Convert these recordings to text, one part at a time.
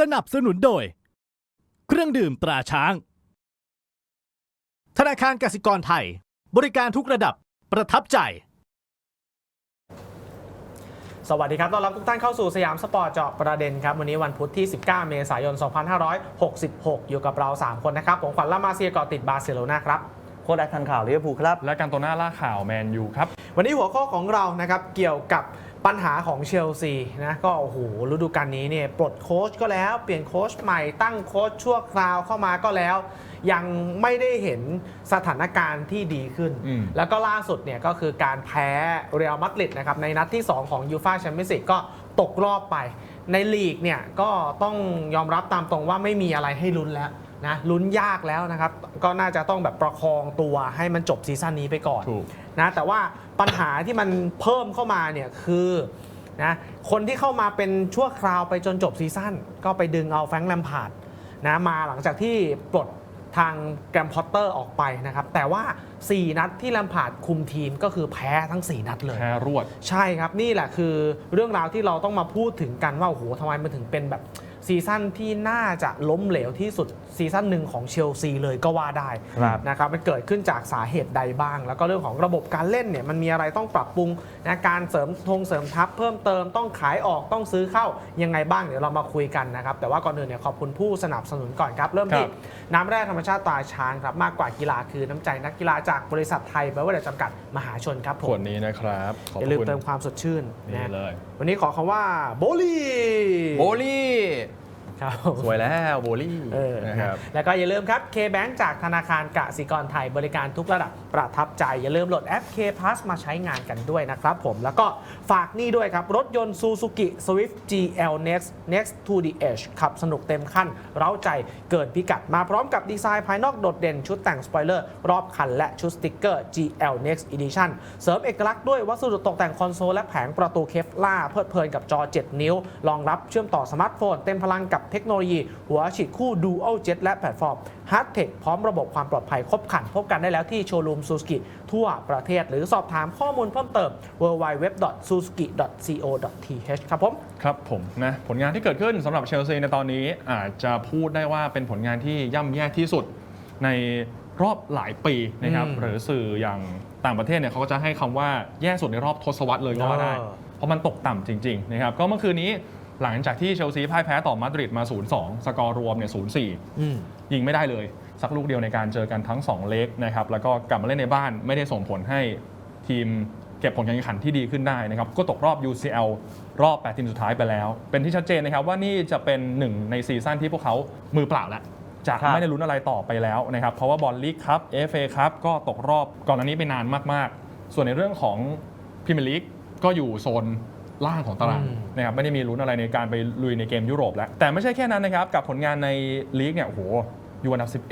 สนับสนุนโดย เครื่องดื่มตราช้าง ธนาคารกสิกรไทย บริการทุกระดับประทับใจ สวัสดีครับ ต้อนรับทุกท่านเข้าสู่สยามสปอร์ตเจาะประเด็นครับ วันนี้วันพุธที่ 19 เมษายน 2566 อยู่กับเรา 3 คนนะครับ ผมขวัญลามาเซียเกาะติดบาร์เซโลนาครับ โค้ดแอคทันข่าวลิเวอร์พูลครับ และการโตน่าล่าข่าวแมนยูครับ วันนี้หัวข้อของเรานะครับเกี่ยวกับ ปัญหาของเชลซีนะก็โอ้โหฤดูกาลนี้เนี่ยปลดโค้ชก็แล้วเปลี่ยนโค้ชใหม่ตั้งโค้ชชั่วคราวเข้ามาก็แล้ว ยังไม่ได้เห็นสถานการณ์ที่ดีขึ้นอืมแล้วก็ล่าสุดเนี่ยก็คือการแพ้เรอัลมาดริดนะครับในนัดที่ 2 ของยูฟาแชมเปี้ยนส์ลีกก็ตกรอบไป ในลีกเนี่ยก็ต้องยอมรับตามตรงว่าไม่มีอะไรให้ลุ้นแล้วนะลุ้นยากแล้วนะครับ ก็น่าจะต้องแบบประคองตัวให้มันจบซีซั่นนี้ไปก่อนถูก นะแต่ว่าปัญหาที่มันเพิ่มเข้ามาเนี่ยคือนะคนที่เข้ามาเป็นชั่วคราวไปจนจบซีซั่นก็ไปดึงเอาแฟรงค์แลมพาร์ดนะมาหลังจากที่ปลดทางแกรมพอตเตอร์ออกไปนะครับ แต่ว่า 4 นัดที่แลมพาร์ดคุมทีมก็คือแพ้ทั้ง 4 นัดเลยแพ้รวด ใช่ครับ นี่แหละคือเรื่องราวที่เราต้องมาพูดถึงกันว่า โอ้โหทำไมมันถึงเป็นแบบ ซีซั่นที่น่าจะล้มเหลวที่สุดซีซั่นหนึ่งของเชลซีเลยก็ว่าได้ครับ นะครับมันเกิดขึ้นจากสาเหตุใดบ้าง แล้วก็เรื่องของระบบการเล่นเนี่ยมันมีอะไรต้องปรับปรุงนะการเสริมธงเสริมทัพเพิ่มเติมต้องขายออกต้องซื้อเข้ายังไงบ้างเดี๋ยวเรามาคุยกันนะครับ แต่ว่าก่อนอื่นเนี่ยขอบคุณผู้สนับสนุนก่อนครับ เริ่มที่ครับ น้ำแร่ธรรมชาติตราช้างครับมากกว่ากีฬาคือน้ำใจนักกีฬาจากบริษัทไทยเบเวอร์จำกัดมหาชนครับผขวมดนี้นะครับ ขอบอย่าลืมคุณเติมความสดชื่นนี่นะ เลย วันนี้ขอคำว่าโบลี่ โบลี่ สวยแล้วโบลี่เออนะครับแล้วก็อย่าลืมครับ K-Bank จากธนาคารกสิกรไทยบริการทุกระดับประทับใจ อย่าลืมโหลดแอป K Plus มาใช้งานกันด้วยนะครับผมแล้วก็ฝากนี่ด้วยครับ รถยนต์ Suzuki Swift GL Next Next to the Edge ขับสนุกเต็มขั้น เร้าใจเกินพิกัดมาพร้อมกับดีไซน์ภายนอกโดดเด่นชุดแต่งสปอยเลอร์รอบคันและชุดสติกเกอร์ GL Next Edition เสริมเอกลักษณ์ด้วยวัสดุตกแต่งคอนโซลและแผงประตูเคฟล่าร์เพลิดเพลินกับจอ 7 นิ้วรองรับเชื่อมต่อสมาร์ทโฟน เต็มพลังกับเทคโนโลยี หัวฉีดคู่ Dual Jet และแพลตฟอร์ม Hard Tech พร้อมระบบความปลอดภัยครบครัน พบกันได้แล้วที่โชว์รูมซูสกิทั่วประเทศ หรือสอบถามข้อมูลเพิ่มเติม www.suzuki.co.th ครับผม ครับผมนะผลงานที่เกิดขึ้นสำหรับเชลซีในตอนนี้อาจจะพูดได้ว่าเป็นผลงานที่ย่ำแย่ที่สุดในรอบหลายปีนะครับอืมหรือสื่ออย่างต่างประเทศเนี่ยเขาก็จะให้คำว่าแย่สุดในรอบทศวรรษเลยก็ว่าได้เออเพราะมันตกต่ำจริง ๆ นะครับ ก็เมื่อคืนนี้ หลังจากที่เชลซีพ่ายแพ้ต่อมาดริดมา 0-2 สกอร์รวมเนี่ย0-4อืมยิงไม่ได้เลย สักลูกเดียวในการเจอกันทั้ง 2 เล็กนะครับแล้วก็กลับมาเล่นในบ้านไม่ได้ส่งผลให้ทีมเก็บผลการแข่งขันที่ดีขึ้นได้นะครับก็ตกรอบ UCL รอบ 8 ทีมสุดท้ายไปแล้ว เป็นที่ชัดเจนนะครับว่านี่จะเป็นหนึ่งในซีซั่นที่พวกเขามือเปล่าแล้วจะครับไม่ได้ลุ้นอะไรต่อไปแล้วนะครับเพราะว่าบอลลีกครับ FA ครับก็ตกรอบก่อนอันนี้ไปนานมากๆ ส่วนในเรื่องของพรีเมียร์ลีกก็อยู่โซน ล่างของตารางอืมนะครับไม่ได้มีลุ้นอะไรในการไปลุยในเกมยุโรปแล้ว แต่ไม่ใช่แค่นั้นนะครับ กับผลงานในลีกเนี่ยโอ้โหอยู่อันดับ 11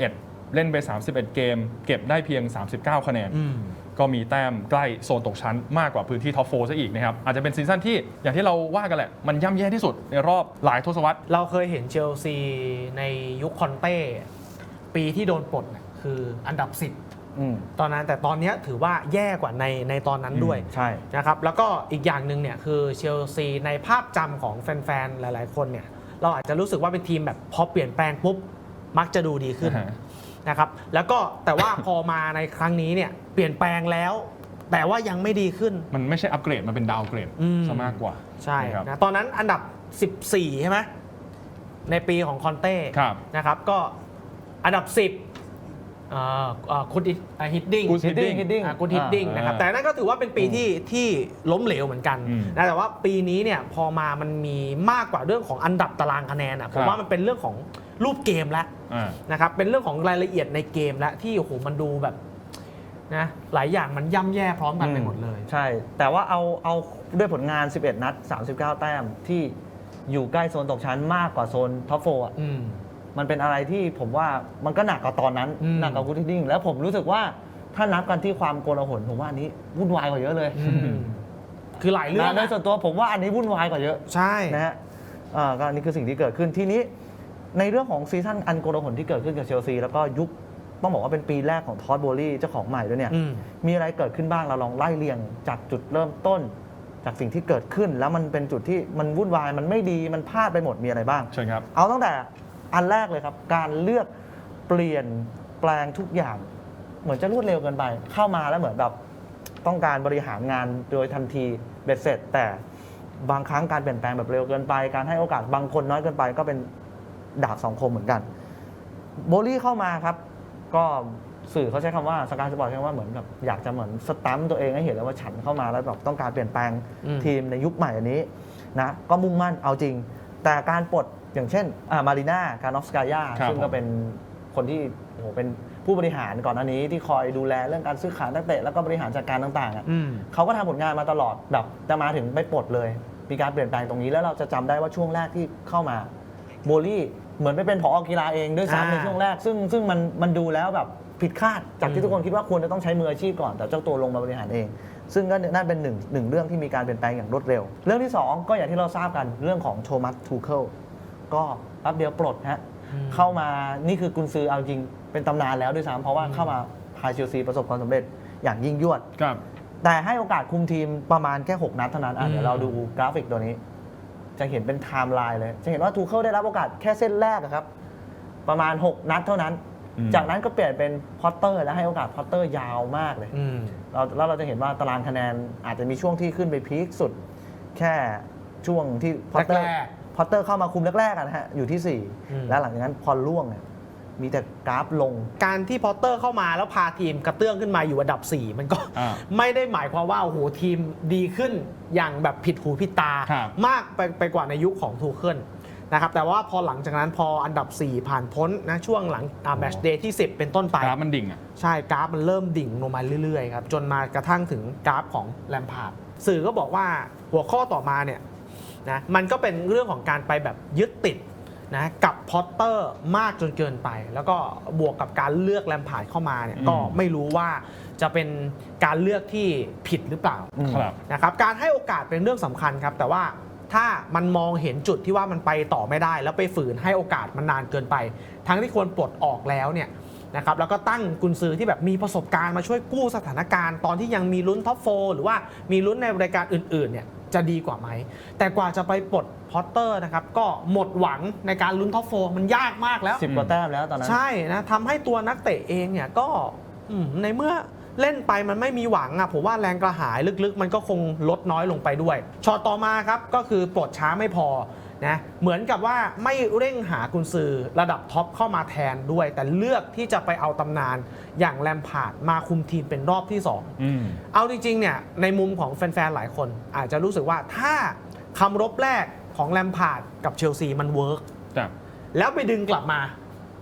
เล่นไป 31 เกม เก็บได้เพียง 39 คะแนนอืมก็มีแต้มใกล้โซนตกชั้นมากกว่าพื้นที่ท็อปโฟซะอีกนะครับ อาจจะเป็นซีซั่นที่อย่างที่เราว่ากันแหละ มันย่ำแย่ที่สุดในรอบหลายทศวรรษ เราเคยเห็นเชลซีในยุคคอนเต้ปีที่โดนปลดเนี่ยคืออันดับอืม10 ตอนนั้นแต่ตอนเนี้ยถือว่าแย่กว่าในในตอนนั้นด้วยใช่นะครับแล้วก็อีกอย่างหนึ่งเนี่ยคือเชลซีในภาพจำของแฟนๆ หลาย ๆ คนเนี่ยเราอาจจะรู้สึกว่าเป็นทีมแบบพอเปลี่ยนแปลงปุ๊บมักจะดูดีขึ้นอ่าฮะนะครับแล้วก็แต่ว่าพอมาในครั้งนี้เนี่ยเปลี่ยนแปลงแล้วแต่ว่ายังไม่ดีขึ้น มันไม่ใช่อัปเกรด มันเป็นดาวเกรดอืมซะมากกว่า ใช่นะครับนะตอนนั้นอันดับ 14 ใช่ไหมในปีของคอนเต้ครับนะครับ ก็อันดับ 10อ่าอ่า คุณฮิตดิ้ง Good Hiddink Hiddink กูฮิตดิ้งอ่านะครับ แต่นั่นก็ถือว่าเป็นปีที่ที่ล้มเหลวเหมือนกันอืมนะแต่ว่าปีนี้เนี่ยพอมามันมีมากกว่าเรื่องของอันดับตารางคะแนนอะผมครับ ว่ามันเป็นเรื่องของรูปเกมแล้วอ่า นะครับเป็นเรื่องของรายละเอียดในเกมแล้วที่โอ้โหมันดูแบบนะหลายอย่างมันย่ำแย่พร้อมกันไปหมดเลย ใช่ แต่ว่าเอาเอาด้วยผลงาน 11 นัด 39 แต้มที่อยู่ใกล้โซนตกชั้นมากกว่าโซนท็อปโฟร์อะอืม มันเป็นอะไรที่ผมว่ามันก็หนักกว่าตอนนั้นอืม หนักกว่ากูทิดดิ้งแล้วผมรู้สึกว่าถ้านับกันที่ความโกลาหลผมว่าอันนี้วุ่นวายกว่าเยอะเลยอืมคือหลายเรื่องนะโดยอะส่วนตัวผมว่าอันนี้วุ่นวายกว่าเยอะ ใช่ นะฮะอ่าก็อันนี้คือสิ่งที่เกิดขึ้นทีนี้ในเรื่องของซีซั่นอันโกลาหลที่เกิดขึ้นกับเชลซีแล้วก็ยุคต้องบอกว่าเป็นปีแรกของทอดโบลี่เจ้าของใหม่ด้วยเนี่ยอืม มีอะไรเกิดขึ้นบ้างเราลองไล่เรียงจากจุดเริ่มต้น จากสิ่งที่เกิดขึ้น แล้วมันเป็นจุดที่มันวุ่นวายมันไม่ดีมันพลาดไปหมดมีอะไรบ้าง เชิญครับ เอาตั้งแต่ อันแรกเลยครับ การเลือกเปลี่ยนแปลงทุกอย่าง เหมือนจะรวดเร็วเกินไป เข้ามาแล้วเหมือนแบบต้องการบริหารงานโดยทันทีเบ็ดเสร็จ แต่บางครั้งการเปลี่ยนแปลงแบบเร็วเกินไป การให้โอกาสบางคนน้อยเกินไป ก็เป็นดาบสองคมเหมือนกัน โบลี่เข้ามาครับ ก็สื่อเขาใช้คำว่าสกายสปอร์ตใช้คำว่าเหมือนแบบอยากจะเหมือนสตัมตัวเองให้เห็นแล้วว่าฉันเข้ามาแล้วแบบต้องการเปลี่ยนแปลงทีมในยุคใหม่อันนี้นะก็มุ่งมั่นเอาจริง แต่การปลด อย่างเช่นมารีนาการอฟสกายาครับซึ่งก็เป็นคนที่โอ้โหเป็นผู้บริหารก่อนหน้านี้ที่คอยดูแลเรื่องการซื้อขายนักเตะแล้วก็บริหารจัดการต่างๆอะ อืม เขาก็ทำผลงานมาตลอดแบบจะมาถึงไปปลดเลย มีการเปลี่ยนแปลงตรงนี้แล้วเราจะจำได้ว่าช่วงแรกที่เข้ามาโบลี่เหมือนไปเป็นผอกีฬาเองด้วยซ้ำอ่าในช่วงแรก ซึ่งซึ่งมันมันดูแล้วแบบผิดคาดจากอืที่มทุกคนคิดว่าควรจะต้องใช้มืออาชีพก่อนแต่เจ้าตัวลงมาบริหารเอง ซึ่งก็นั่นเป็นหนึ่งหนึ่งเรื่องที่มีการเปลี่ยนแปลงอย่างรวดเร็ว เรื่องที่สองก็อย่างที่เราทราบกันเรื่องของโทมัสทูเคิล ก็แป๊บเดียวปลดฮะเข้ามานี่คือกุนซือเอาจริงเป็นตำนานแล้วด้วยซ้ำเพราะว่าเข้ามาพาเชลซีประสบความสำเร็จอย่างยิ่งยวด ครับ แต่ให้โอกาสคุมทีมประมาณแค่ 6 นัดเท่านั้นอะอืมเดี๋ยวเราดูกราฟิกตัวนี้ จะเห็นเป็นไทม์ไลน์เลย จะเห็นว่าทูเคิลได้รับโอกาสแค่เส้นแรกอะครับ ประมาณ 6 นัดเท่านั้น อืม จากนั้นก็เปลี่ยนเป็นพอตเตอร์ และให้โอกาสพอตเตอร์ยาวมากเลย อืม เราแล้วเราจะเห็นว่าตารางคะแนนอาจจะมีช่วงที่ขึ้นไปพีคสุด แค่ช่วงที่พอตเตอร์แรกพ อตเตอร์เข้ามาคุมแรกๆอะนะฮะอยู่ที่อืม4แล้วหลังจากนั้นพอล่วงเนี่ยมีแต่กราฟลง การที่พอตเตอร์เข้ามาแล้วพาทีมกระเตื้องขึ้นมาอยู่อันดับ 4 มันก็อ่าไม่ได้หมายความว่าโอ้โหทีมดีขึ้นอย่างแบบผิดหูผิดตา ครับ มากไปไปกว่าในยุคของทูเคิลนะครับแต่ว่าพอหลังจากนั้นพออันดับ 4 ผ่านพ้นนะช่วงหลังแมชเดย์ที่ 10 เป็นต้นไป กราฟมันดิ่งอะ ใช่กราฟมันเริ่มดิ่งลงมาเรื่อยๆครับจนมากระทั่งถึงกราฟของแลมพาร์ดสื่อก็บอกว่าหัวข้อต่อมาเนี่ย นะมันก็เป็นเรื่องของการไปแบบยึดติดนะกับพอตเตอร์มากจนเกินไป แล้วก็บวกกับการเลือกแลมพาร์ดเข้ามาเนี่ยอืมก็ไม่รู้ว่าจะเป็นการเลือกที่ผิดหรือเปล่าอืมครับนะครับการให้โอกาสเป็นเรื่องสำคัญครับ แต่ว่าถ้ามันมองเห็นจุดที่ว่ามันไปต่อไม่ได้ แล้วไปฝืนให้โอกาสมันนานเกินไป ทั้งที่ควรปลดออกแล้วเนี่ยนะครับแล้วก็ตั้งกุนซือที่แบบมีประสบการณ์มาช่วยกู้สถานการณ์ตอนที่ยังมีลุ้นท็อปโฟหรือว่ามีลุ้นในรายการอื่นๆเนี่ย จะดีกว่าไหม แต่กว่าจะไปปลดพอตเตอร์นะครับ ก็หมดหวังในการลุ้นท็อปโฟมันยากมากแล้ว สิบกว่าแต้มแล้วตอนนั้น ใช่นะทำให้ตัวนักเตะเองเนี่ยก็อืมในเมื่อเล่นไปมันไม่มีหวังอะผมว่าแรงกระหายลึกๆ มันก็คงลดน้อยลงไปด้วยช็อตต่อมาครับก็คือปลดช้าไม่พอ นะเหมือนกับว่าไม่เร่งหากุนซือระดับท็อปเข้ามาแทนด้วย แต่เลือกที่จะไปเอาตำนานอย่างแลมพาร์ดมาคุมทีมเป็นรอบที่2อืมเอาจริงๆเนี่ยในมุมของแฟนๆ หลายคน อาจจะรู้สึกว่าถ้าคำรบแรกของแลมพาร์ดกับเชลซีมันเวิร์กจ้ะแล้วไปดึงกลับมา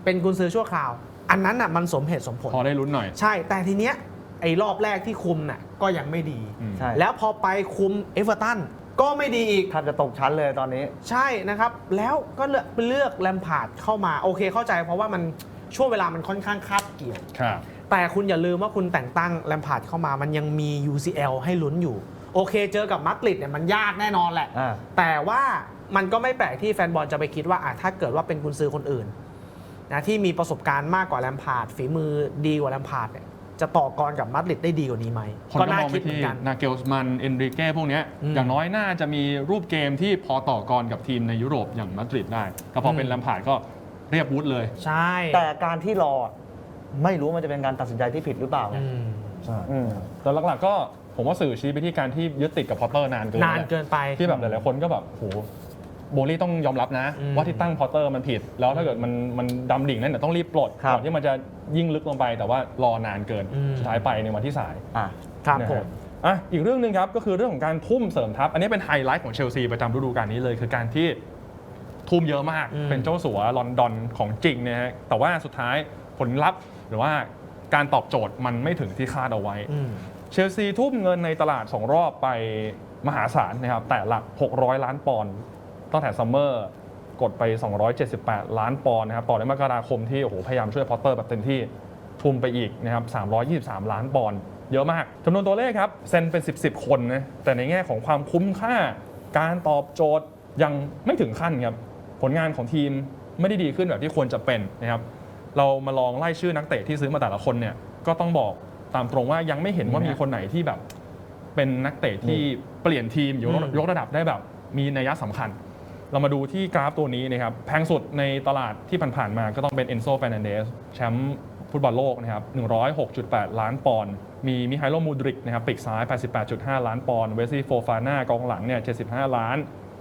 เป็นกุนซือชั่วคราว อันนั้นน่ะมันสมเหตุสมผลพอได้ลุ้นหน่อยใช่ แต่ทีเนี้ยไอ้รอบแรกที่คุมน่ะก็ยังไม่ดีอืมใช่แล้วพอไปคุมเอเวอร์ตัน ก็ไม่ดีอีกแทบจะตกชั้นเลยตอนนี้ ใช่นะครับ แล้วก็เลือกเลือกแลมพาร์ดเข้ามา โอเคเข้าใจเพราะว่ามันช่วงเวลามันค่อนข้างคาบเกี่ยว ครับ แต่คุณอย่าลืมว่าคุณแต่งตั้งแลมพาร์ดเข้ามา มันยังมี UCL ให้ลุ้นอยู่ โอเคเจอกับมาดริดเนี่ยมันยากแน่นอนแหละ อ่า แต่ว่ามันก็ไม่แปลกที่แฟนบอลจะไปคิดว่าอะถ้าเกิดว่าเป็นกุนซือคนอื่นนะที่มีประสบการณ์มากกว่าแลมพาร์ดฝีมือดีกว่าแลมพาร์ดเนี่ย จะต่อกรกับมาดริดได้ดีกว่านี้ไหมคนก็มองไปเหมืที่อนกันนาเกลสมันเอนริเก้พวกเนี้ยอืมอย่างน้อยน่าจะมีรูปเกมที่พอต่อกรกับทีมในยุโรปอย่างมาดริดได้แต่พอเป็นอืมแลมพาร์ดก็เรียบวุฒเลย ใช่ แต่การที่รอไม่รู้มันจะเป็นการตัดสินใจที่ผิดหรือเปล่าไงอืมอืมแต่หลักๆก็ผมว่าสื่อชี้ไปที่การที่ยึดติดกับพอตเตอร์นานเกินนานแหละเกินไปที่แบบหลายๆคนก็แบบโห โบลี่ต้องยอมรับนะ อืมว่าที่ตั้งพอตเตอร์มันผิด แล้วถ้าเกิดมันมันดำดิ่งนั่นน่ะต้องรีบปลดครับก่อนที่มันจะยิ่งลึกลงไป แต่ว่ารอนานเกินอืม สุดท้ายไปในวันที่สายอะ ครับนะผฮะมอะอีกเรื่องหนึ่งครับก็คือเรื่องของการทุ่มเสริมทัพ อันนี้เป็นไฮไลท์ของเชลซีประจำฤดูกาลนี้เลย คือการที่ทุ่มเยอะมากอืม เป็นเจ้าสัวลอนดอนของจริงนะฮะแต่ว่าสุดท้ายผลลัพธ์หรือว่าการตอบโจทย์มันไม่ถึงที่คาดเอาไว้ อืม เชลซีทุ่มเงินในตลาด 2 รอบไปมหาศาลนะครับแต่หลัก 600 ล้านปอนด์ ตั้งแต่ซัมเมอร์กดไป 278 ล้านปอนด์นะครับต่อในมกราคมที่โอ้โหพยายามช่วยพอตเตอร์แบบเต็มที่ทุ่มไปอีกนะครับ323 ล้านปอนด์เยอะมากจำนวนตัวเลขครับเซ็นเป็น 10 10 คนนะแต่ในแง่ของความคุ้มค่า การตอบโจทย์ยังไม่ถึงขั้นครับผลงานของทีมไม่ได้ดีขึ้นแบบที่ควรจะเป็นนะครับเรามาลองไล่ชื่อนักเตะที่ซื้อมาแต่ละคนเนี่ยก็ต้องบอกตามตรงว่ายังไม่เห็นว่ามีคนไหนที่แบบ เป็นนักเตะที่เปลี่ยนทีมยกอืมยกระดับได้แบบ มีนัยสำคัญ เรามาดูที่กราฟตัวนี้นะครับแพงสุดในตลาดที่ผ่านๆมาก็ต้องเป็นเอนโซ f ฟ r น a นเดสแชมป์ฟุตบอลโลกนะครับ 106.8 ล้านปอนด์ มีมิไฮโลมูดริกนะครับปีกซ้าย 88.5 ล้านปอนด์ เวสซี่โฟฟาน่ากองหลังเนี่ย 75 ล้าน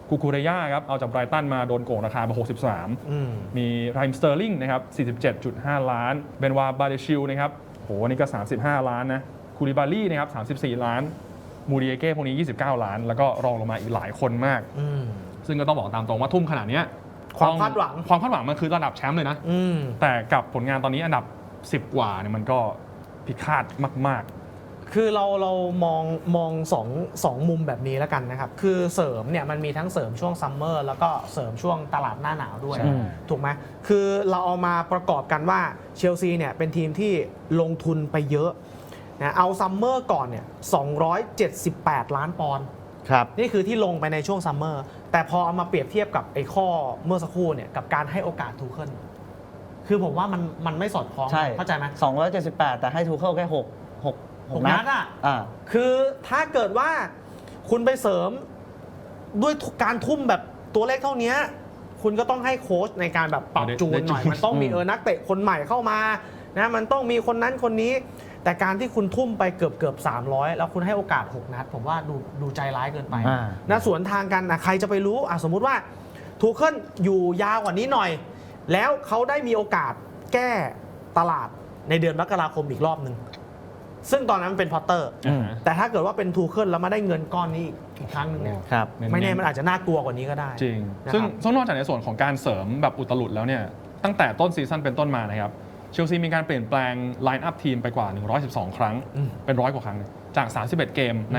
กูคูเรย่าครับ เอาจากไบรตันมาโดนโกงราคาไป 63อืมมีไรมสเตอร์ลิงนะครับ 47.5 ล้าน เบนวาบาเดชิลนะครับโหนี่ก็ 35 ล้านนะ คูริบาลี่นะครับ 34 ล้าน มูริเอเก้พวกนี้ 29 ล้าน แล้วก็รองลงมาอีกหลายคนมากอืม ซึ่งก็ต้องบอกตามตรงว่าทุ่มขนาดเนี้ยความต้องคาดหวัง ความคาดหวังมันคือระดับแชมป์เลยนะอืมแต่กับผลงานตอนนี้อันดับ 10 กว่าเนี่ยมันก็พิฆาตมาก คือเราเรามองมองสองสองมุมแบบนี้แล้วกันนะครับ คือเสริมเนี่ยมันมีทั้งเสริมช่วงซัมเมอร์แล้วก็เสริมช่วงตลาดหน้าหนาวด้วย ใช่ ถูกไหมคือเราเอามาประกอบกันว่าเชลซีเนี่ยเป็นทีมที่ลงทุนไปเยอะนะเอาซัมเมอร์ก่อนเนี่ย278 ล้านปอนด์ ครับ นี่คือที่ลงไปในช่วงซัมเมอร์ แต่พอเอามาเปรียบเทียบกับไอ้ข้อเมื่อสักครู่เนี่ยกับการให้โอกาสทูเคิลคือผมว่ามันมันไม่สอดคล้องใช่ เข้าใจไหม278 แต่ให้ทูเคิลแค่6 6 หกนัดอะ อ่า คือถ้าเกิดว่าคุณไปเสริมด้วยการทุ่มแบบตัวเลขเท่านี้ คุณก็ต้องให้โค้ชในการแบบปรับได้จูนได้หน่อยจูนมันต้องมีอืมเออนักเตะคนใหม่เข้ามานะมันต้องมีคนนั้นคนนี้ แต่การที่คุณทุ่มไปเกือบเกือบ300 แล้วคุณให้โอกาส 6 นัด ผมว่าดูดูใจร้ายเกินไปอ่า นะสวนทางกันนะใครจะไปรู้อะสมมุติว่าทูเคิลอยู่ยาวกว่านี้หน่อย แล้วเขาได้มีโอกาสแก้ตลาดในเดือนมกราคมอีกรอบหนึ่งซึ่งตอนนั้นมันเป็นพอตเตอร์ๆอ่าฮะแต่ถ้าเกิดว่าเป็นทูเคิลแล้วมาได้เงินก้อนนี้อีกครั้งหนึ่งเนี่ยครับเน้นๆไม่แน่มันอาจจะน่ากลัวกว่านี้ก็ได้ จริง นะครับ ซึ่งซึ่งนอกจากในส่วนของการเสริมแบบอุตลุดแล้วเนี่ย ตั้งแต่ต้นซีซั่นเป็นต้นมานะครับ เชลซีมีการเปลี่ยนแปลงไลน์อัพทีมไปกว่า 112 ครั้งอืมเป็นร้อยกว่าครั้งเลยจาก 31 เกมใน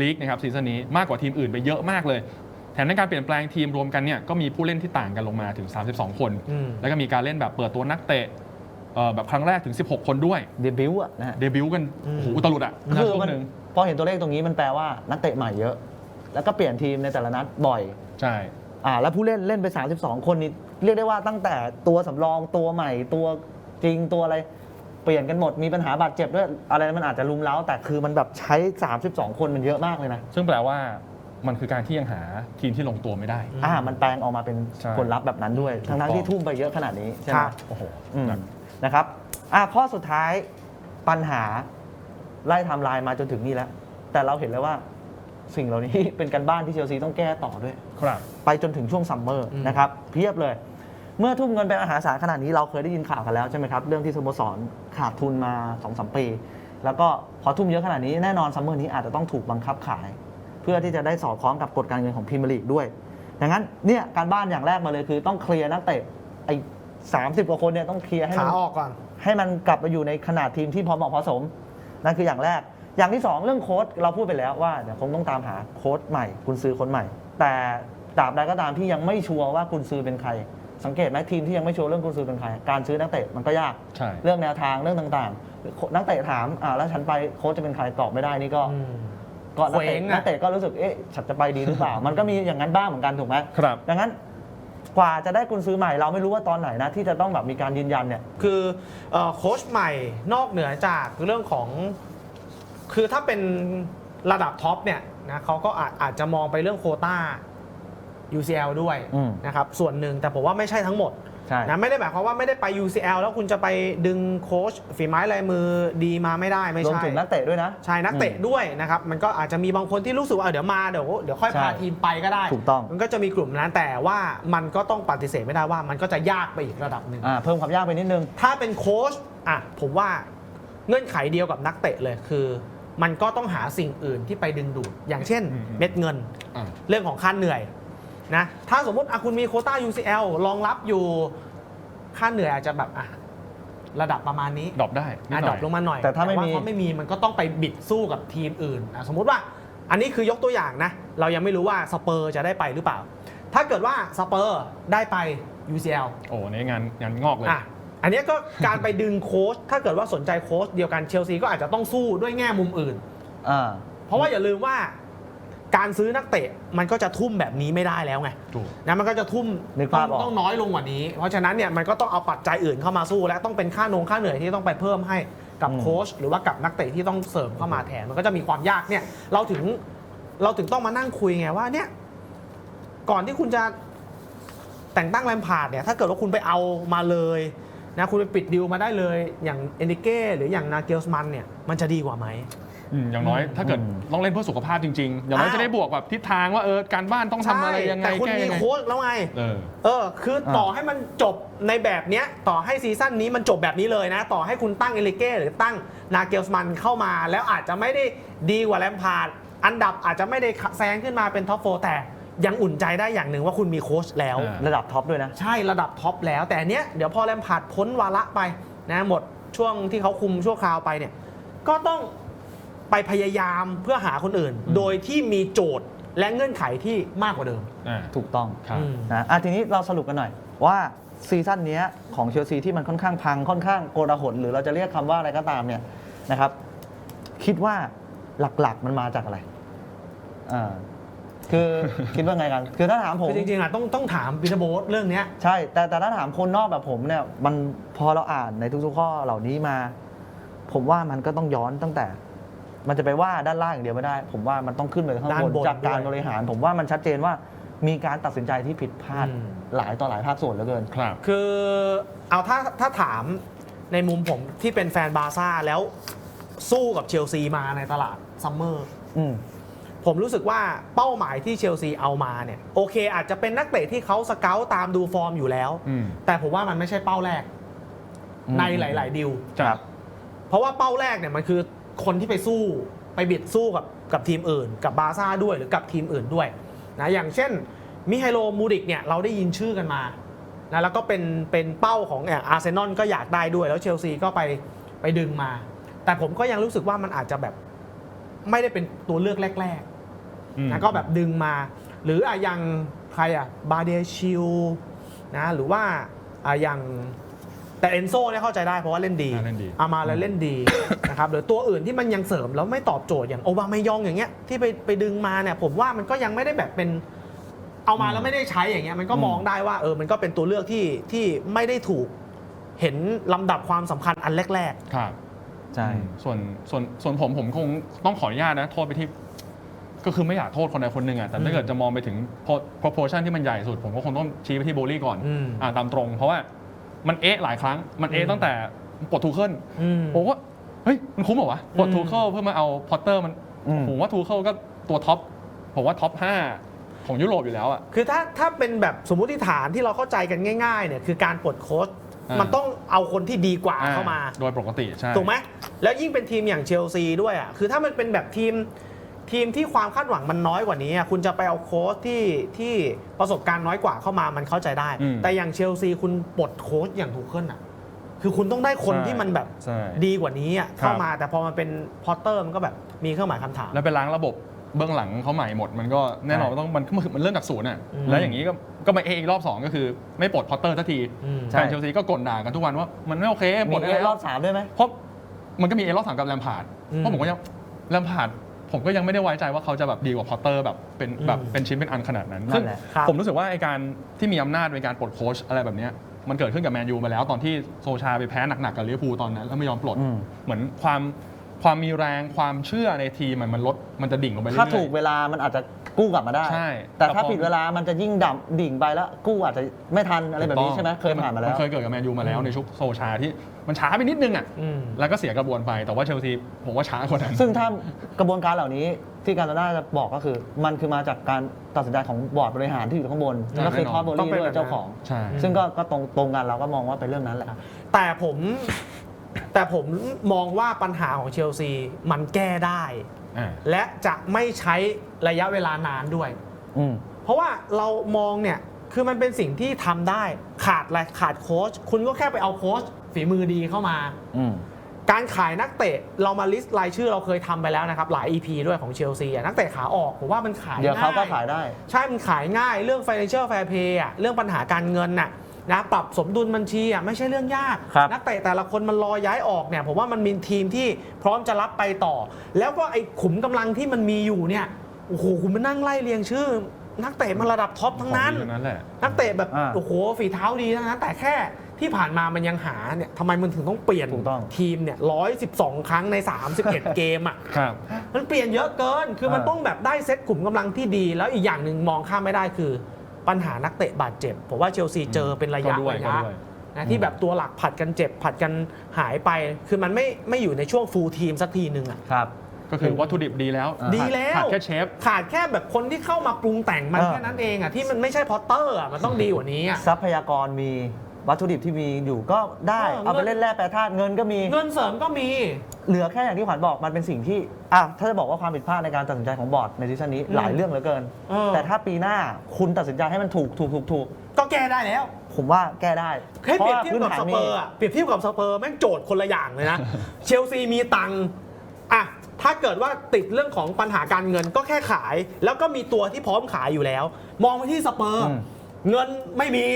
ลีกนะครับซีซั่นนี้มากกว่าทีมอื่นไปเยอะมากเลย แถมในการเปลี่ยนแปลงทีมรวมกันเนี่ยก็มีผู้เล่นที่ต่างกันลงมาถึง 32 คนอืมแล้วก็มีการเล่นแบบเปิดตัวนักเตะเอ่อแบบครั้งแรกถึง 16 คนด้วย เดบิวต์อะนะฮะเดบิวต์กันอืมโอ้โหอุตลุดอะคือช่วมังนหนึ่งพอเห็นตัวเลขตรงนี้มันแปลว่านักเตะใหม่เยอะ แล้วก็เปลี่ยนทีมในแต่ละนัดบ่อยใช่อ่าแล้วผู้เล่นเล่นไป 32 คนนี้เรียกได้ว่าตั้งแต่ตัวสำรองตัวใหม่ตัว จริงตัวอะไรเปลี่ยนกันหมดมีปัญหาบาดเจ็บด้วยอะไรมันอาจจะลุมเล้าแต่คือมันแบบใช้ 32 คนมันเยอะมากเลยนะซึ่งแปลว่ามันคือการที่ยังหาทีมที่ลงตัวไม่ได้อืมอ่ามันแปลงออกมาเป็นใช่ ผลลัพธ์แบบนั้นด้วยถูกทั้งต้นั้องที่ทุ่มไปเยอะขนาดนี้ใช่ไหคมรับโอ้โหอืมหนัก นะครับ อ่าข้อสุดท้ายปัญหาไล่ไทม์ไลน์มาจนถึงนี่แล้ว แต่เราเห็นแล้วว่าสิ่งเหล่านี้ เป็นการบ้านที่เชลซีต้องแก้ต่อด้วย ครับ ไปจนถึงช่วงซัมเมอร์อืม นะครับ เพียบเลย เมื่อทุ่มเงินไปมหาศาลขนาดนี้เราเคยได้ยินข่าวกันแล้วใช่ไหมครับเรื่องที่สโมสรขาดทุนมา2อสปี แล้วก็พอทุ่มเยอะขนาดนี้แน่นอนซัมเมอร์นี้อาจจะต้องถูกบังคับขาย เพื่อที่จะได้สอดคล้องกับกฎการเงินของพรีเมียร์ลีกด้วยดังนั้นเนี่ยการบ้านอย่างแรกมาเลยคือต้องเคลียร์นักเตะไอ้สามสิบกว่าคนเนี่ยต้องเคลียร์ให้ขามันออกก่อน ให้มันกลับมาอยู่ในขนาดทีมที่พอเหมาะพอสมนั่นคืออย่างแรก อย่างที่สองเรื่องโค้ชเราพูดไปแล้วว่าเดี๋ยวคงต้องตามหาโค้ชใหม่คุณซื้อคนใหม่ แต่ตราบใดก็ตามที่ยังไม่ชัวร์ว่าคุณซื้อเป็นใคร สังเกตไหมทีมที่ยังไม่ชัวร์เรื่องคุณซื้อเป็นใครการซื้อนักเตะมันก็ยากใช่ เรื่องแนวทางเรื่องต่างๆ นักเตะถามอ่าแล้วฉันไปโค้ชจะเป็นใครตอบไม่ได้นี่ก็อืมก็นักเคว้เตะงอะ นักเตะก็รู้สึสึกเอ๊ะฉันจะไปดีหรือเปล่า มันก็มีอย่างนั้นบ้างเหมือนกันถูกไหมครับ ดังนั้นกว่าจะได้คุณซื้อใหม่เราไม่รู้ว่าตอนไหนนะ ที่จะต้องแบบมีการยืนยันเนี่ย คือเอ่อโค้ชใหม่นอกเหนือจากเรื่องของ คือถ้าเป็นระดับท็อปเนี่ยนะเขาก็อาจอาจจะมองไปเรื่องโควต้า UCL ด้วยอืมนะครับส่วนหนึ่งแต่ผมว่าไม่ใช่ทั้งหมดใช่ นะไม่ได้หมายความว่าไม่ได้ไป UCL แล้วคุณจะไปดึงโค้ชฝีไม้ลายมือดีมาไม่ได้ไม่รวมใช่ ถึงนักเตะด้วยนะ ใช่นักเตะด้วยนะครับ มันก็อาจจะมีบางคนที่รู้สึกว่าเออเดี๋ยวมาเดี๋ยวเดี๋ยวค่อยพาใช่ทีมไปก็ได้ถูกต้อง มันก็จะมีกลุ่มนั้นแต่ว่ามันก็ต้องปฏิเสธไม่ได้ว่า มันก็จะยากไปอีกระดับหนึ่งอ่าเพิ่มความยากไปนิดนึง ถ้าเป็นโค้ชอะผมว่าเงื่อนไขเดียวกับนักเตะเลยคือ มันก็ต้องหาสิ่งอื่นที่ไปดึงดูด อย่างเช่น อืม เม็ดเงิน อ่า เรื่องของค่าเหนื่อย นะถ้าสมมติอะคุณมีโควต้า UCL รองรับอยู่ค่าเหนื่อยอาจจะแบบอะระดับประมาณนี้ดรอปได้นิดอะหดรน่ออปยลงมาหน่อยแต่ถ้าไม่มีว่เขาไม่มีมันก็ต้องไปบิดสู้กับทีมอื่นอะสมมุติว่าอันนี้คือยกตัวอย่างนะ เรายังไม่รู้ว่าสเปอร์จะได้ไปหรือเปล่า ถ้าเกิดว่าสเปอร์ได้ไป UCL โอ้ในงานงานงอกเลยอะอันเนี้ยก็การไปดึงโค้ชถ้าเกิดว่าสนใจโค้ชเดียวกันเชลซีก็อาจจะต้องสู้ด้วยแง่มุมอื่นอ่าเพราะว่าอย่าลืมว่า การซื้อนักเตะมันก็จะทุ่มแบบนี้ไม่ได้แล้วไงถูก นะมันก็จะทุ่มนึกต้อภางพออกต้องน้อยลงกว่านี้ เพราะฉะนั้นเนี่ยมันก็ต้องเอาปัจจัยอื่นเข้ามาสู้ และต้องเป็นค่านงค่าเหนื่อยที่ต้องไปเพิ่มให้กับอืมโค้ชหรือว่ากับนักเตะที่ต้องเสริมเข้ามาแทนมันก็จะมีความยากเนี่ยเราถึงเราถึงต้องมานั่งคุยไงว่าเนี่ยก่อนที่คุณจะแต่งตั้งแรมพาร์ดเนี่ยถ้าเกิดว่าคุณไปเอามาเลยนะคุณไปปิดดีลมาได้เลยอย่างเอนิเก้หรืออย่างนาเกลสมันเนี่ยมันจะดีกว่าไหม อืมอย่างน้อยถ้าเกิดอืมต้องเล่นเพื่อสุขภาพจริงๆ อย่างน้อยอ้าวจะได้บวกแบบทิศทางว่าเออการบ้านต้องทำอะไรยังไงแต่คุณแก้มียังไงโค้ชแล้วไง เออ เออ คือต่อให้มันจบในแบบเนี้ยต่อให้ซีซั่นนี้มันจบแบบนี้เลยนะ ต่อให้คุณตั้งเอลิเก้หรือตั้งนาเกลสมันเข้ามา แล้วอาจจะไม่ได้ดีกว่าแลมพาร์ดอันดับอาจจะไม่ได้แซงขึ้นมาเป็นท็อปโฟแต่ยังอุ่นใจได้อย่างหนึ่งว่าคุณมีโค้ชแล้วอ่าระดับท็อปด้วยนะ ใช่ระดับท็อปแล้ว แต่อันเนี้ยเดี๋ยวพอแลมพาร์ดพ้นวาระไปนะหมดช่วงที่เขาคุมชั่วคราวไปเนี่ยก็ต้อง ไปพยายามเพื่อหาคนอื่น โดยที่มีโจทย์และเงื่อนไขที่มากกว่าเดิม อ่า ถูกต้องครับ อืม นะอะทีนี้เราสรุปกันหน่อยว่าซีซั่นเนี้ยของเชลซีที่มันค่อนข้างพังค่อนข้างโกลาหลหรือเราจะเรียกคำว่าอะไรก็ตามเนี่ยนะครับ คิดว่าหลักๆมันมาจากอะไรอ่าคือ คิดว่าไงกัน คือถ้าถามผม คือจริงๆอะต้องต้องถามปีเตอร์โบสเรื่องเนี้ย ใช่ แต่แต่ถ้าถามคนนอกแบบผมเนี่ย มันพอเราอ่านในทุกๆข้อเหล่านี้มา ผมว่ามันก็ต้องย้อนตั้งแต่ มันจะไปว่าด้านล่างอย่างเดียวไม่ได้ ผมว่ามันต้องขึ้นไปข้างด้านบบนนจากการด้วย บริหาร ผมว่ามันชัดเจนว่ามีการตัดสินใจที่ผิดพลาดอืม หลายต่อหลายภาคส่วนเหลือเกิน ครับ คือเอาถ้าถ้าถามในมุมผมที่เป็นแฟนบาร์ซ่าแล้วสู้กับเชลซีมาในตลาดซัมเมอร์ อืม ผมรู้สึกว่าเป้าหมายที่เชลซีเอามาเนี่ยโอเค อาจจะเป็นนักเตะที่เขาสเกลตามดูฟอร์มอยู่แล้ว อืมแต่ผมว่ามันไม่ใช่เป้าแรกอืม ในหลาย ๆ ดิว ครับ เพราะว่าเป้าแรกเนี่ยมันคือ คนที่ไปสู้ไปบิดสู้กับกับทีมอื่น กับบาร์ซ่าด้วยหรือกับทีมอื่นด้วยนะอย่างเช่นมิไฮโลมูริกเนี่ยเราได้ยินชื่อกันมานะแล้วก็เป็นเป็นเป้าของอาร์เซนอลก็อยากได้ด้วยแล้วเชลซีก็ไปไปดึงมา แต่ผมก็ยังรู้สึกว่ามันอาจจะแบบไม่ได้เป็นตัวเลือกแรกอืมๆนะก็แบบดึงมา หรืออะอย่างใครอะบาเดชิลนะหรือว่าอะอย่าง แต่เอนโซเนี่ยเข้าใจได้เพราะว่าเล่นดีอ่าเล่นดี อามาแล้วเล่นดีนะครับหรือตัวอื่นที่มันยังเสริมแล้วไม่ตอบโจทย์อย่างโอบามายองอย่างเงี้ยที่ไปไปดึงมาเนี่ยผมว่ามันก็ยังไม่ได้แบบเป็นเอามาแล้วไม่ได้ใช้อย่างเงี้ยมันก็มองได้ว่าเออมันก็เป็นตัวเลือกที่ที่ไม่ได้ถูกเห็นลำดับความสำคัญอันแรก ครับ ใช่อืมส่วนส่วนส่วนผมผมคงต้องขออนุญาตนะ โทษไปที่ ก็คือไม่อยากโทษคนใดคนหนึ่งอะแต่อืถ้ามเกิดจะมองไปถึง pro- proportion ที่มันใหญ่สุด ผมก็คงต้องชี้ไปที่โบลี่ก่อนอืมอ่าตามตรง เพราะว่า มันเอ๊ะหลายครั้ง มันเอ๊ะอืมตั้งแต่ปลดทูเคิลๆอืมผมว่าเฮ้ยมันคุ้มเหรอวะปลดอืมทูเคิลเพื่อมาเอาพอตเตอร์มันอืมผมว่าทูเคิลก็ตัวท็อปผมว่าท็อป5ของยุโรปอยู่แล้วอะคือถ้าถ้าเป็นแบบสมมุติฐานที่เราเข้าใจกันง่ายๆเนี่ยคือการปลดโค้ชอ่ามัมันต้องเอาคนที่ดีกว่าอ่เข้ามา โดยปกติใช่ถูกไหมแล้วยิ่งเป็นทีมอย่างเชลซีด้วยอะคือถ้ามันเป็นแบบทีม ทีมที่ความคาดหวังมันน้อยกว่านี้อะคุณจะไปเอาโค้ชที่ที่ประสบการณ์น้อยกว่าเข้ามามันเข้าใจได้ อืม แต่อย่างเชลซีคุณปลดโค้ชอย่างถูกขึ้นอะ คือคุณต้องได้คนใช่ที่มันแบบใช่ ดีกว่านี้อะครับเข้ามา แต่พอมันเป็นพอตเตอร์มันก็แบบมีเครื่องหมายคำถาม แล้วไปล้างระบบเบื้องหลังเขาใหม่หมด มันก็แน่นอนว่าต้องมันมันมันเริ่มจากศูนย์อะอืม แล้วอย่างนี้ก็ก็มาเอะอีกรอบสองก็คือไม่ปลดพอตเตอร์สักทีอืม ใช่ แฟนเชลซีก็กลด่ากันทุกวันว่ามันไม่โอเคปมีลดเอได้รแล้อวบสามด้วยไหม เพราะมันก็มีเอรอบสามกับแลมพาร์ดอืม เพราะผมก็ยังแลมพาร์ด ผมก็ยังไม่ได้ไว้ใจว่าเขาจะแบบดีกว่าพอตเตอร์แบบเป็นแบบอืมเป็นชิ้นเป็นอันขนาดนั้นนั่ซึ่งนแหละครับ ผมรู้สึกว่าไอการที่มีอำนาจในการปลดโค้ชอะไรแบบเนี้ยมันเกิดขึ้นกับแมนยูมาแล้วตอนที่โซชาไปแพ้หนักๆกับลิเวอร์พูลตอนนั้นแล้วไม่ยอมปลด อืม เหมือนความความมีแรงความเชื่อในทีมมันมันลดมันจะดิ่งลงไปเรื่อยๆถ้าถูกเวลามันอาจจะ กู้กลับมาได้ ใช่แต่แต่ถ้าพอผิดเวลามันจะยิ่งดับดิ่งไปแล้ว กู้อาจจะไม่ทันอะไรแบบนี้ใช่ไหมเคยผ่านมาแล้วเคยเกิดกับแมนยูมาแล้วอืมในชุกโซชาที่มันช้าไปนิดนึงอะอืมแล้วก็เสียกระบวนไปแต่ว่าเชลซีผมว่าช้ากว่านั้นซึ่งถ้ากระบวนการเหล่านี้ที่การตนาจะบอกก็คือ มันคือมาจากการตัดสินใจของบอร์ดบริหารที่อยู่ข้างบนใช่ก็คือแน่นอนท็อปโบต้องลี่เป็นด้วแบบนั้นยเจ้าของใช่ซึ่งก็ก็ตรงตรงกันเราก็มองว่าเป็นเรื่องนั้นแหละแต่ผมแต่ผมมองว่าปัญหาของเชลซีมันแก้ได้ อ่า และจะไม่ใช้ระยะเวลานานด้วย อืม เพราะว่าเรามองเนี่ยคือมันเป็นสิ่งที่ทำได้ขาดอะไรขาดโค้ชคุณก็แค่ไปเอาโค้ชฝีมือดีเข้ามา อืม การขายนักเตะเรามาลิสต์รายชื่อเราเคยทำไปแล้วนะครับ หลาย EP ด้วยของเชลซีอะนักเตะขาออกผมว่ามันขายเดี๋ยวเขาก็ง่ ขายได้ ใช่ มันขายง่าย เรื่อง financial fair play อะเรื่องปัญหาการเงินน่ะ นะปรับสมดุลบัญชีอะไม่ใช่เรื่องยาก ครับนักเตะแต่ละคนมันรอย้ายออกเนี่ยผมว่ามันมีทีมที่พร้อมจะรับไปต่อ แล้วก็ไอ้ขุมกำลังที่มันมีอยู่เนี่ยโอ้โหคุณมานั่งไล่เรียงชื่อ นักเตะมันระดับท็อปทั้งนั้น ของดีทั้งนั้นแหละนักเตะแบบอ่าโอ้โหฝีเท้าดีทั้งนั้นแต่แค่ที่ผ่านมามันยังหาเนี่ยทำไมมันถึงต้องเปลี่ยนถูกต้อง ทีมเนี่ยร้อยสิบสองครั้งใน 31 เกมอะ ครับ มันเปลี่ยนเยอะเกิน คือมันเออต้องแบบได้เซตกลุ่มกำลังที่ดี แล้วอีกอย่างหนึ่งมองข้ามไม่ได้คือ ปัญหานักเตะบาดเจ็บผมว่าเชลซีเจอเป็นระยะก็ด้วยระก็ยะด้วย นะที่แบบตัวหลักผัดกันเจ็บ ผัดกันหายไป คือมันไม่ไม่อยู่ในช่วงฟูลทีมสักทีหนึ่งอะ ครับ ก็คือวัตถุดิบดีแล้วอ่าดีแล้ว ขาดแค่เชฟ ขาดแค่แบบคนที่เข้ามาปรุงแต่งมันเออ แค่นั้นเองอะที่มันไม่ใช่พอตเตอร์อะมันต้องดีกว่านี้อะ ทรัพยากรมีวัตถุดิบที่มีอยู่ก็ได้ เออเอาไปเล่นแร่แปรธาตุเงินก็มี เงินเสริมก็มี เหลือแค่อย่างที่ขวัญบอกมันเป็นสิ่งที่อะถ้าจะบอกว่าความผิดพลาดในการตัดสินใจของบอร์ดในซีซั่นนี้อืมหลายเรื่องเหลือเกิน เออ แต่ถ้าปีหน้าคุณตัดสินใจให้มันถูกถูกถูกถูกก็แก้ได้แล้วผมว่าแก้ได้ให้เปรียบเทียบพาะกับว่าสพื้นฐานเปอมีร์อะเปรียบเทียบกับสเปอร์แม่งโจทย์คนละอย่างเลยนะ เชลซีมีตังค์อะถ้าเกิดว่าติดเรื่องของปัญหาการเงินก็แค่ขาย แล้วก็มีตัวที่พร้อมขายอยู่แล้ว มองไปที่สเปอร์อืมเงินไม่มี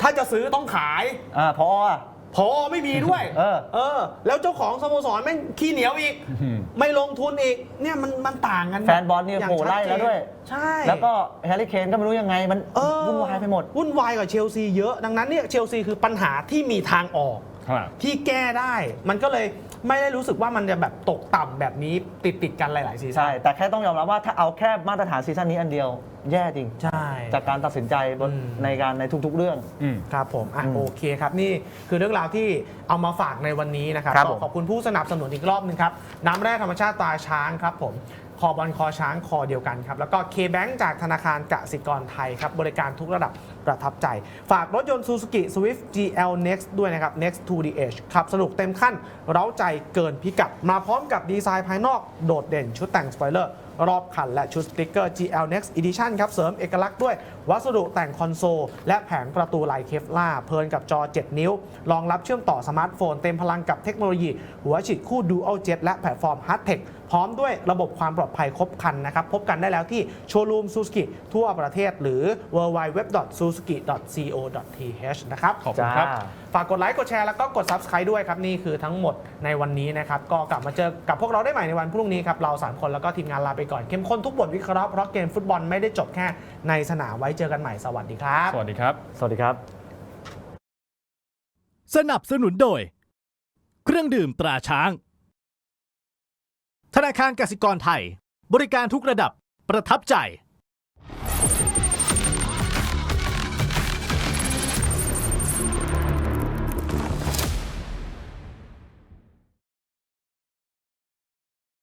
ถ้าจะซื้อต้องขาย อ่าพออะ พอไม่มีด้วย เออ เออ แล้วเจ้าของสโมสรแม่งขี้เหนียวอีกอืมไม่ลงทุนอีก เนี่ยมันมันต่างกันแฟนบอลเนี่ยางโผล่ไล่ชัเจแล้วด้วย ใช่ แล้วก็แฮร์รี่เคนก็ไม่รู้ยังไง มันเออวุ่นวายไปหมด วุ่นวายกับเชลซีเยอะ ดังนั้นเนี่ยเชลซีคือปัญหาที่มีทางออกครับที่แก้ได้ มันก็เลยไม่ได้รู้สึกว่ามันจะแบบตกต่ำแบบนี้ติดติดๆกันหลาย ๆ ซีซั่น ใช่ แต่แค่ต้องยอมรับว่าถ้าเอาแค่มาตรฐานซีซั่นนี้อันเดียว แย่จริง ใช่ จากการตัดสินใจบนอืม ในการในทุกๆเรื่อง อืม ครับผมอะอืมโอเคครับนี่คือเรื่องราวที่เอามาฝากในวันนี้นะครับครับก็ผมขอบคุณผู้สนับสนุนอีกรอบหนึงครับน้ำแร่ธรรมชาติตราช้างครับผม คอบอลคอช้างคอเดียวกันครับ แล้วก็ K-Bank จากธนาคารกสิกรไทยครับ บริการทุกระดับประทับใจ ฝากรถยนต์ Suzuki Swift GL Next ด้วยนะครับ Next to the Edge ขับสนุกเต็มขั้น เร้าใจเกินพิกัด มาพร้อมกับดีไซน์ภายนอกโดดเด่นชุดแต่งสปอยเลอร์รอบคันและชุดสติกเกอร์ GL Next Edition ครับ เสริมเอกลักษณ์ด้วย วัสดุแต่งคอนโซล และแผงประตูลายเคฟล่าเพลินกับจอ 7 นิ้ว รองรับเชื่อมต่อสมาร์ทโฟน เต็มพลังกับเทคโนโลยี หัวฉีดคู่ Dual Jet และแพลตฟอร์ม Hard Tech พร้อมด้วยระบบความปลอดภัยครบครันนะครับ พบกันได้แล้วที่โชว์รูม Suzuki ทั่วประเทศหรือ www.suzuki.co.th นะครับ ขอบคุณครับ ฝากกดไลค์กดแชร์แล้วก็กด Subscribe ด้วยครับ นี่คือทั้งหมดในวันนี้นะครับ ก็กลับมาเจอกับพวกเราได้ใหม่ในวันพรุ่งนี้ครับ เรา 3 คนแล้วก็ทีมงานลาไปก่อน เข้มข้นทุกบทวิเคราะห์เพราะเกมฟุตบอลไม่ได้จบแค่ในสนามไว้เจอกันใหม่สวัสดีครับ สวัสดีครับ สวัสดีครับ สนับสนุนโดย เครื่องดื่มตราช้าง ธนาคารกสิกรไทย บริการทุกระดับประทับใจ